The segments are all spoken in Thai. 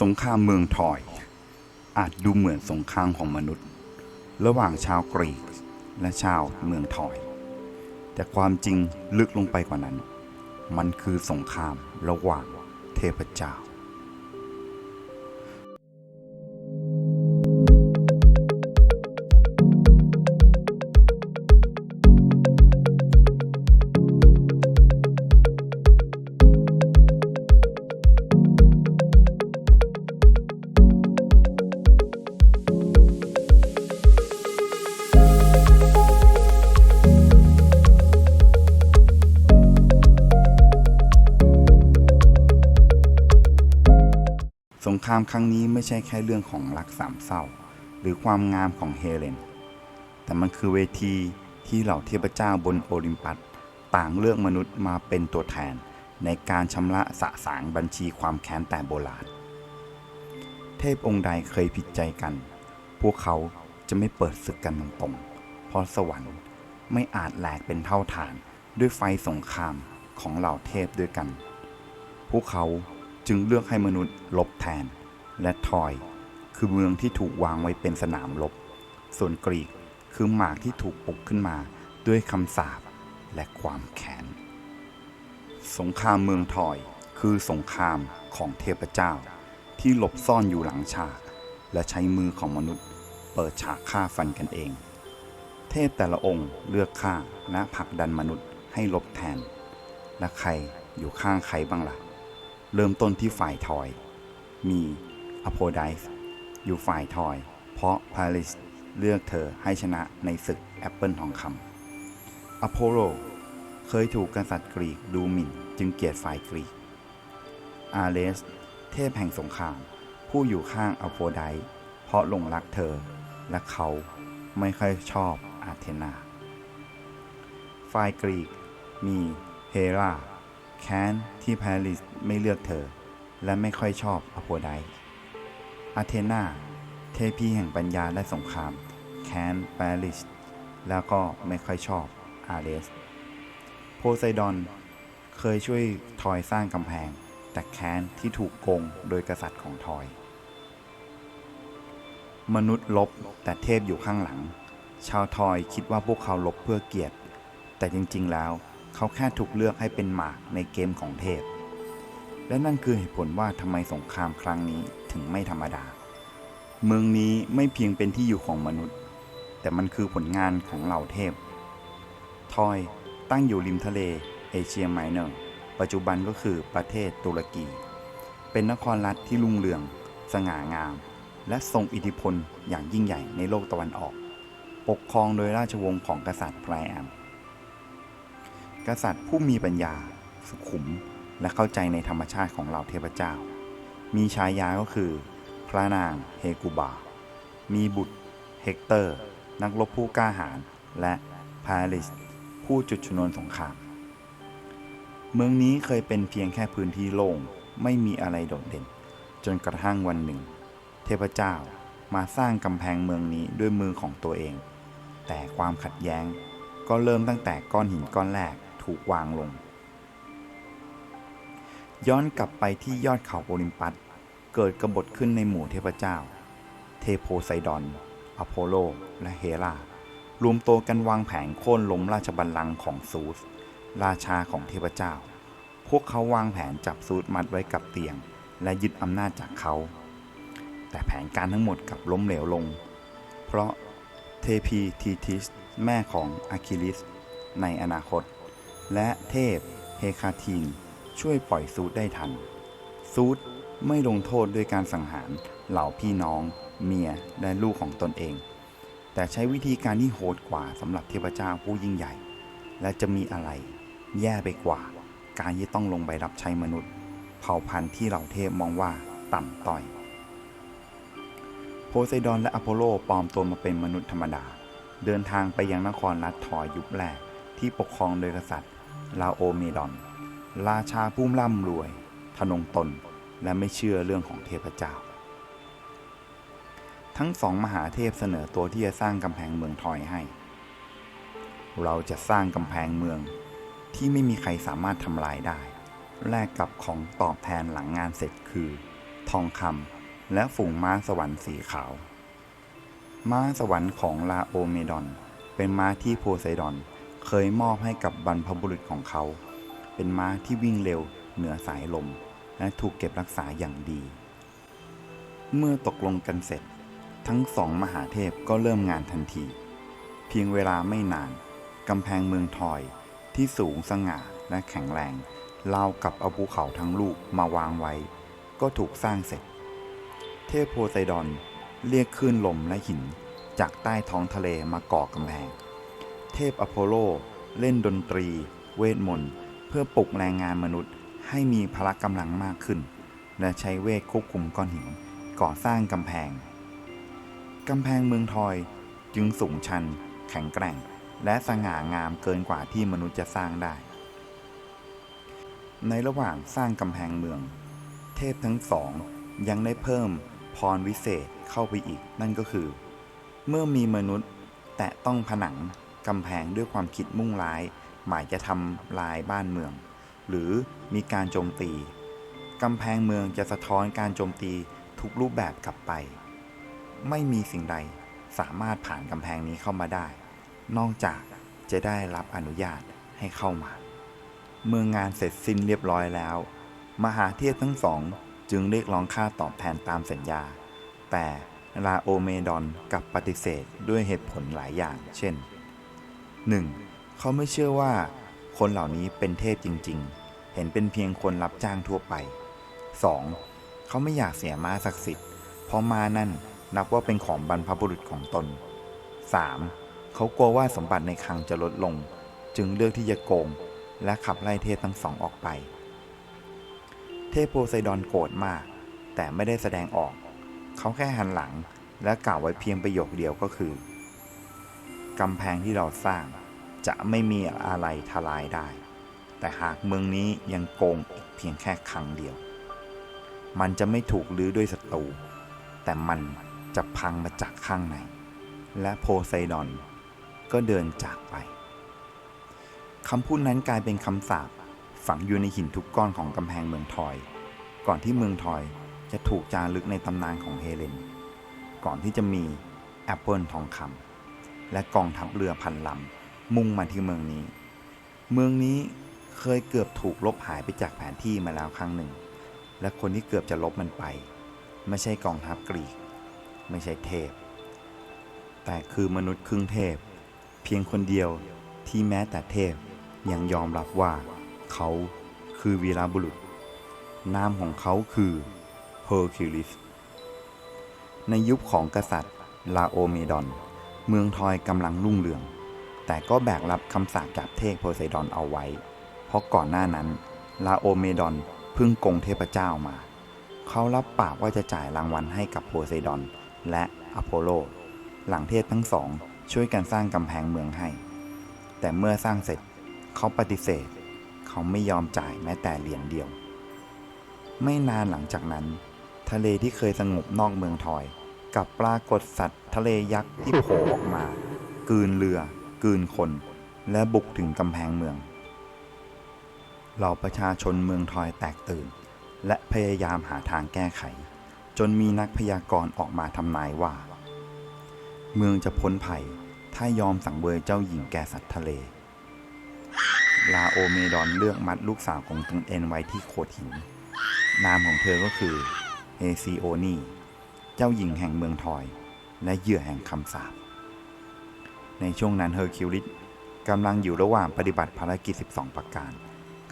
สงครามเมืองทอย อาจดูเหมือนสงครามของมนุษย์ ระหว่างชาวกรีกและชาวเมืองทอย แต่ความจริงลึกลงไปกว่านั้น มันคือสงครามระหว่างเทพเจ้า ครามครั้งนี้ไม่ใช่แค่เรื่องของรักสามเศร้า หรือความงามของเฮเลน แต่มันคือเวทีที่เหล่าเทพเจ้าบนโอลิมปัสต่างเลือกมนุษย์มาเป็นตัวแทน ในการชำระสะสางบัญชีความแค้นแต่โบราณ เทพองค์ใดเคยผิดใจกัน พวกเขาจะไม่เปิดศึกกันตรงๆ เพราะสวรรค์ไม่อาจแหลกเป็นเท่าฐานด้วยไฟสงครามของเหล่าเทพด้วยกัน พวกเขาจึงเลือกให้มนุษย์ลบแทน และทอย คือเมืองที่ถูกวางไว้เป็นสนามรบ ส่วนกรีกคือหมากที่ถูกปลุกขึ้นมาด้วยคำสาปและความแค้น สงครามเมืองทอยคือสงครามของเทพเจ้า ที่หลบซ่อนอยู่หลังฉาก และใช้มือของมนุษย์ เปิดฉากฆ่าฟันกันเอง เทพแต่ละองค์เลือกฆ่าและผลักดันมนุษย์ให้ลบแทน และใครอยู่ข้างใครบ้างล่ะ เริ่มต้นที่ฝ่ายทอย มี อโพไดส์อยู่ฝ่ายทอย เพราะพาริสเลือกเธอให้ชนะในศึกแอปเปิลทองคำอโพโลเคยถูกกษัตริย์กรีกดูหมิ่นจึงเกลียดฝ่ายกรีก อาเลส เทพแห่งสงคราม ผู้อยู่ข้างอโพไดส์เพราะหลงรักเธอ และเขาไม่ค่อยชอบอาเทนา ฝ่ายกรีกมีเฮราแค้นที่ปาริสไม่เลือกเธอ และไม่ค่อยชอบอโพไดส์ อาเทนาเทพีแห่งปัญญาและสงคราม แคนปาริสแล้วก็ไม่ค่อยชอบอาเลสโพไซดอน เคยช่วยทอยสร้างกำแพง แต่แค้นที่ถูกโกงโดยกษัตริย์ของทอย มนุษย์ลบแต่เทพอยู่ข้างหลัง ชาวทอยคิดว่าพวกเขาลบเพื่อเกียรติ แต่จริงๆแล้วเขาแค่ถูกเลือกให้เป็นหมากในเกมของเทพ และนั่นคือเหตุผลว่าทำไมสงครามครั้งนี้ถึงไม่ธรรมดา เมืองนี้ไม่เพียงเป็นที่อยู่ของมนุษย์ แต่มันคือผลงานของเหล่าเทพ ทอยตั้งอยู่ริมทะเลเอเชียไมเนอร์ ปัจจุบันก็คือประเทศตุรกี เป็นนครรัฐที่รุ่งเรือง สง่างาม และทรงอิทธิพลอย่างยิ่งใหญ่ในโลกตะวันออก ปกครองโดยราชวงศ์ของกษัตริย์ไพรแอม กษัตริย์ผู้มีปัญญาสุขุม และเข้าใจในธรรมชาติของเหล่าเทพเจ้า มีฉายาก็คือ พระนางเฮกูบา มีบุตรเฮกเตอร์ นักรบผู้กล้าหาญและพาริส ผู้จุดชนวนสงคราม เมืองนี้เคยเป็นเพียงแค่พื้นที่โล่งไม่มีอะไรโดดเด่น จนกระทั่งวันหนึ่ง เทพเจ้ามาสร้างกำแพงเมืองนี้ด้วยมือของตัวเอง แต่ความขัดแย้งก็เริ่มตั้งแต่ก้อนหินก้อนแรกถูกวางลง ย้อนกลับไปที่ยอดเขาโอลิมปัส เกิดกบฏขึ้นในหมู่เทพเจ้า เทโพไซดอน อโพโล และเฮรารวมตัวกันวางแผนโค่นล้มราชบัลลังก์ของซูส ราชาของเทพเจ้า พวกเขาวางแผนจับซูสมัดไว้กับเตียง และยึดอำนาจจากเขา แต่แผนการทั้งหมดกลับล้มเหลวลง เพราะเทพีทีทิส แม่ของอะคิลิส ในอนาคต และเทพเฮคาทีน ช่วยปล่อยซูดได้ทัน ซูดไม่ลงโทษด้วยการสังหารเหล่าพี่น้อง เมียและลูกของตนเอง แต่ใช้วิธีการที่โหดกว่าสำหรับเทพเจ้าผู้ยิ่งใหญ่ และจะมีอะไร แย่ไปกว่า การที่ต้องลงไปรับใช้มนุษย์ เผ่าพันธุ์ที่เหล่าเทพมองว่าต่ำต้อย โพไซดอนและอโพโลปลอมตัวมาเป็นมนุษย์ธรรมดา เดินทางไปยังนครรัฐทอยยุคแรกที่ปกครองโดยกษัตริย์ลาโอเมดอน ราชาผู้ร่ำรวย ทนงตนและไม่เชื่อเรื่องของเทพเจ้า ทั้งสองมหาเทพเสนอตัวที่จะสร้างกำแพงเมืองทอยให้ เราจะสร้างกำแพงเมืองที่ไม่มีใครสามารถทำลายได้ แลกกับของตอบแทนหลังงานเสร็จคือ ทองคำและฝูงม้าสวรรค์สีขาว ม้าสวรรค์ของลาโอเมดอน เป็นม้าที่โพไซดอนเคยมอบให้กับบรรพบุรุษของเขา เป็นม้าที่วิ่งเร็วเหนือสายลม และถูกเก็บรักษาอย่างดี เมื่อตกลงกันเสร็จ ทั้งสองมหาเทพก็เริ่มงานทันที เพียงเวลาไม่นานกำแพงเมืองทอยที่สูงสง่าและแข็งแรงราวกับเอาภูเขาทั้งลูกมาวางไว้ ก็ถูกสร้างเสร็จ เทพโพไซดอนเรียกคลื่นลมและหินจากใต้ท้องทะเลมาก่อกำแพง เทพอโพโลเล่นดนตรี เวทมนต์ พื่อปลุกแรงงานมนุษย์ให้มีพละกำลังมากขึ้น และใช้เวทควบคุมก้อนหินก่อสร้างกำแพง กำแพงเมืองทอยจึงสูงชัน แข็งแกร่ง และสง่างามเกินกว่าที่มนุษย์จะสร้างได้ ในระหว่างสร้างกำแพงเมือง เทพทั้งสองยังได้เพิ่มพรวิเศษเข้าไปอีก นั่นก็คือ เมื่อมีมนุษย์แตะต้องผนังกำแพงด้วยความคิดมุ่งร้าย หมายจะทำลายบ้านเมือง หรือมีการโจมตีกำแพงเมืองจะสะท้อนการโจมตีทุกรูปแบบกลับไป ไม่มีสิ่งใดสามารถผ่านกำแพงนี้เข้ามาได้ นอกจากจะได้รับอนุญาตให้เข้ามา เมื่องงานเสร็จสิ้นเรียบร้อยแล้ว มหาเทพทั้งสองจึงเรียกร้องค่าตอบแทนตามสัญญา แต่ลาโอเมดอนกลับปฏิเสธด้วยเหตุผลหลายอย่าง เช่น 1. เขาไม่เชื่อว่าคนเหล่านี้เป็นเทพจริง ๆ เห็นเป็นเพียงคนรับจ้างทั่วไป 2. เขาไม่อยากเสียม้าศักดิ์สิทธิ์ เพราะม้านั่นนับว่าเป็นของบรรพบุรุษของตน 3. เขากลัวว่าสมบัติในคลังจะลดลง จึงเลือกที่จะโกง และขับไล่เทพทั้งสองออกไป เทพโพไซดอนโกรธมาก แต่ไม่ได้แสดงออก เขาแค่หันหลังและกล่าวไว้เพียงประโยคเดียวก็คือกำแพงที่เราสร้าง จะไม่มีอะไรทลายได้ แต่หากเมืองนี้ยังโกงอีกเพียงแค่ครั้งเดียว มันจะไม่ถูกลื้อด้วยศัตรู แต่มันจะพังมาจากข้างใน และโพไซดอนก็เดินจากไปคำพูดนั้นกลายเป็นคำสาปฝังอยู่ในหินทุกก้อนของกำแพงเมืองทอย ก่อนที่เมืองทอยจะถูกจารึกในตำนานของเฮเลน ก่อนที่จะมีแอปเปิลทองคำและกองทัพเรือพันลำ มุ่งมาที่เมืองนี้ เมืองนี้เคยเกือบถูกลบหายไปจากแผนที่มาแล้วครั้งหนึ่ง และคนที่เกือบจะลบมันไป ไม่ใช่กองทัพกรีก ไม่ใช่เทพ แต่คือมนุษย์ครึ่งเทพ เพียงคนเดียวที่แม้แต่เทพยังยอมรับว่าเขาคือวีรบุรุษ นามของเขาคือเฮอร์คิวลิส ในยุคของกษัตริย์ลาโอเมดอน เมืองทอยกำลังรุ่งเรือง แต่ก็แบกรับคำสาปจากเทพโพไซดอนเอาไว้ เพราะก่อนหน้านั้น ลาโอเมดอนเพิ่งกงเทพเจ้ามา เขารับปากว่าจะจ่ายรางวัลให้กับโพไซดอนและอโพโล หลังเทพทั้งสองช่วยกันสร้างกำแพงเมืองให้ แต่เมื่อสร้างเสร็จเขาปฏิเสธ เขาไม่ยอมจ่ายแม้แต่เหรียญเดียว ไม่นานหลังจากนั้น ทะเลที่เคยสงบนอกเมืองทอย กับปรากฏสัตว์ทะเลยักษ์ที่โผล่ออกมา กืนเรือ กืนคนและบุกถึงกำแพงเมือง เหล่าประชาชนเมืองทอยแตกตื่น และพยายามหาทางแก้ไข จนมีนักพยากรณ์ออกมาทำนายว่า เมืองจะพ้นภัยถ้ายอมสั่งเวยเจ้าหญิงแก่สัตว์ทะเล ลาโอเมดอนเลือกมัดลูกสาวของตนเองไว้ที่โขดหิน นามของเธอก็คือเฮซิโอนีเจ้าหญิงแห่งเมืองทอย และเหยื่อแห่งคำสาป ในช่วงนั้นเฮอร์คิวลิสกำลังอยู่ระหว่างปฏิบัติภารกิจ 12 ประการ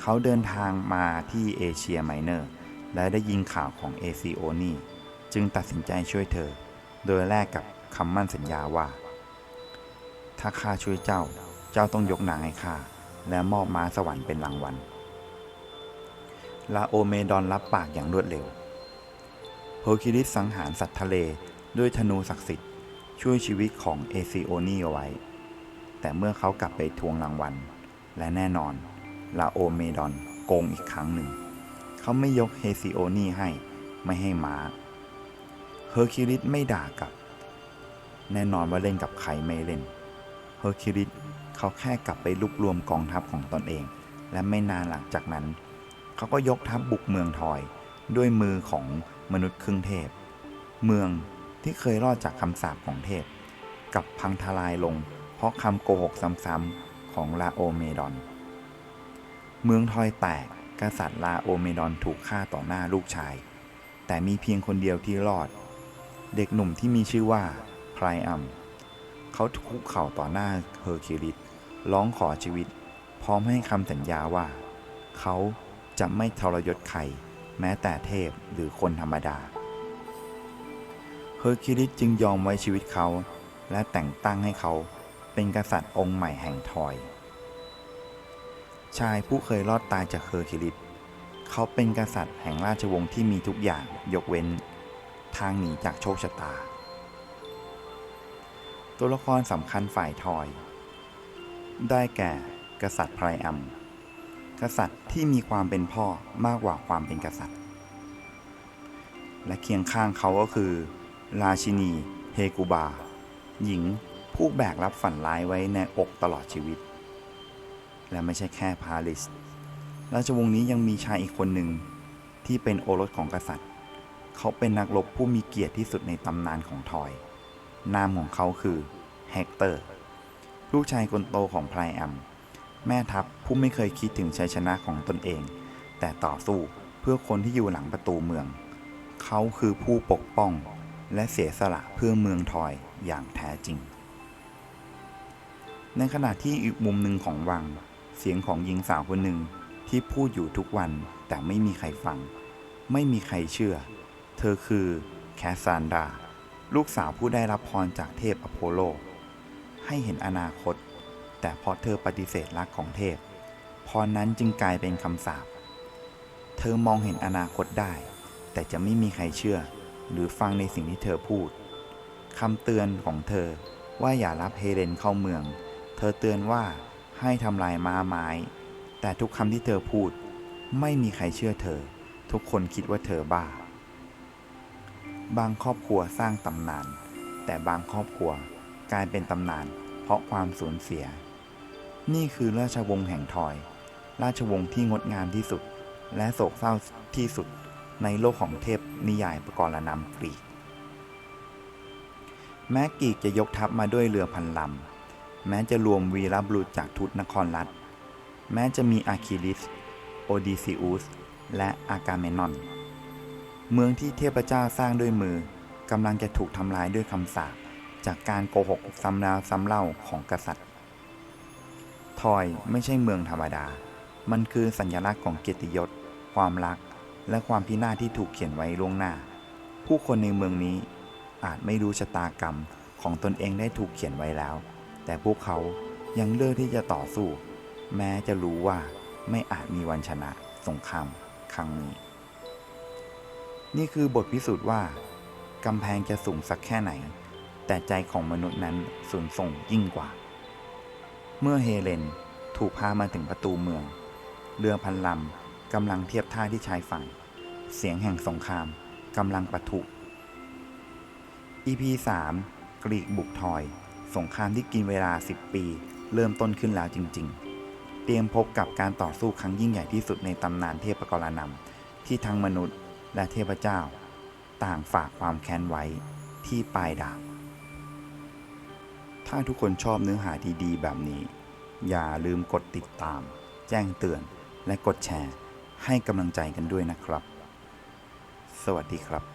เขาเดินทางมาที่เอเชียไมเนอร์ และได้ยินข่าวของเอซิโอนีจึงตัดสินใจช่วยเธอ โดยแลกกับคำมั่นสัญญาว่า ถ้าข้าช่วยเจ้า เจ้าต้องยกนางให้ข้า และมอบม้าสวรรค์เป็นรางวัล ลาโอเมดอนรับปากอย่างรวดเร็วเฮอร์คิวลิสสังหารสัตว์ทะเลด้วยธนูศักดิ์สิทธิ์ ช่วยชีวิตของเอซิโอนีเอาไว้ แต่เมื่อเขากลับไปทวงรางวัล และแน่นอนลาโอเมดอนโกงอีกครั้งหนึ่ง เขาไม่ยกเฮซิโอนีให้ไม่ให้ม้าเฮอร์คิวลิสไม่ด่ากลับ แน่นอนว่าเล่นกับใครไม่เล่น เฮอร์คิวลิสเขาแค่กลับไปรวบรวมกองทัพของตนเอง และไม่นานหลังจากนั้น เขาก็ยกทัพบุกเมืองทอย ด้วยมือของมนุษย์ครึ่งเทพ เมือง ที่เคยรอดจากคำสาปของเทพ กับพังทลายลง เพราะคำโกหกซ้ำๆของลาโอเมดอน เมืองทอยแตกกษัตริย์ลาโอเมดอนถูกฆ่าต่อหน้าลูกชาย แต่มีเพียงคนเดียวที่รอด เด็กหนุ่มที่มีชื่อว่าไพรอัมเขาคุกเข่าต่อหน้าเฮอร์คิวลิสร้องขอชีวิต พร้อมให้คำสัญญาว่า เขาจะไม่ทรยศใครแม้แต่เทพหรือคนธรรมดา เฮอร์คิวลิสจึงยอมไว้ชีวิตเขา และแต่งตั้งให้เขาเป็นกษัตริย์องค์ใหม่แห่งทอย ชายผู้เคยรอดตายจากเฮอร์คิวลิสเขาเป็นกษัตริย์แห่งราชวงศ์ที่มีทุกอย่างยกเว้น ทางหนีจากโชคชะตา ตัวละครสำคัญฝ่ายทอย ได้แก่กษัตริย์ไพรอัมกษัตริย์ที่มีความเป็นพ่อมากกว่าความเป็นกษัตริย์ และเคียงข้างเขาก็คือ ราชินี เฮกูบา หญิงผู้แบกรับฝันร้ายไว้ในอกตลอดชีวิต และไม่ใช่แค่พาริส ราชวงศ์นี้ยังมีชายอีกคนหนึ่งที่เป็นโอรสของกษัตริย์ เขาเป็นนักรบผู้มีเกียรติที่สุดในตำนานของทอย นามของเขาคือเฮกเตอร์ ลูกชายคนโตของไพรแอม แม่ทัพผู้ไม่เคยคิดถึงชัยชนะของตนเอง แต่ต่อสู้เพื่อคนที่อยู่หลังประตูเมือง เขาคือผู้ปกป้อง และเสียสละเพื่อเมืองทอยอย่างแท้จริง ในขณะที่อีกมุมหนึ่งของวัง เสียงของหญิงสาวคนหนึ่งที่พูดอยู่ทุกวันแต่ไม่มีใครฟัง ไม่มีใครเชื่อ เธอคือแคสซานดา ลูกสาวผู้ได้รับพรจากเทพอโพโล ให้เห็นอนาคต แต่เพราะเธอปฏิเสธรักของเทพ พรนั้นจึงกลายเป็นคำสาป เธอมองเห็นอนาคตได้ แต่จะไม่มีใครเชื่อ หรือฟังในสิ่งที่เธอพูดคำเตือนของเธอว่าอย่ารับเฮเลนเข้าเมือง เธอเตือนว่าให้ทำลายม้าไม้ แต่ทุกคำที่เธอพูด ไม่มีใครเชื่อเธอ ทุกคนคิดว่าเธอบ้า บางครอบครัวสร้างตำนาน แต่บางครอบครัวกลายเป็นตำนาน เพราะความสูญเสีย นี่คือราชวงศ์แห่งทอย ราชวงศ์ที่งดงามที่สุด และโศกเศร้าที่สุด ในโลกของเทพนิยายประกรณำกรีก แม้กรีกจะยกทัพมาด้วยเรือพันลำ แม้จะรวมวีรบุรุษจากทุตนครรัฐ แม้จะมีอาคิลิส โอดิซิอุส และอากาเมนอน เมืองที่เทพเจ้าสร้างด้วยมือกำลังจะถูกทำลายด้วยคำสาปจากการโกหกซ้ำแล้วซ้ำเล่าของกษัตริย์ ทอยไม่ใช่เมืองธรรมดา มันคือสัญลักษณ์ของเกียรติยศ ความรัก และความพินาศที่ถูกเขียนไว้ล่วงหน้า ผู้คนในเมืองนี้อาจไม่รู้ชะตากรรมของตนเองได้ถูกเขียนไว้แล้ว แต่พวกเขายังเลือกที่จะต่อสู้ แม้จะรู้ว่าไม่อาจมีวันชนะสงครามครั้งนี้ นี่คือบทพิสูจน์ว่ากำแพงจะสูงสักแค่ไหน แต่ใจของมนุษย์นั้นสูงส่งยิ่งกว่า เมื่อเฮเลนถูกพามาถึงประตูเมือง เรือพันลำ กำลังเทียบท่าที่ชายฝั่ง เสียงแห่งสงครามกำลังปะทุ EP 3 กรีกบุกทอย สงครามที่กินเวลา 10 ปี เริ่มต้นขึ้นแล้วจริง ๆ เตรียมพบกับการต่อสู้ครั้งยิ่งใหญ่ที่สุดในตำนานเทพกรณำที่ทั้งมนุษย์และเทพเจ้า ต่างฝากความแค้นไว้ที่ปลายดาบ ถ้าทุกคนชอบเนื้อหาดีๆ แบบนี้ อย่าลืมกดติดตาม แจ้งเตือนและกดแชร์ ให้กำลังใจกันด้วยนะครับ สวัสดีครับ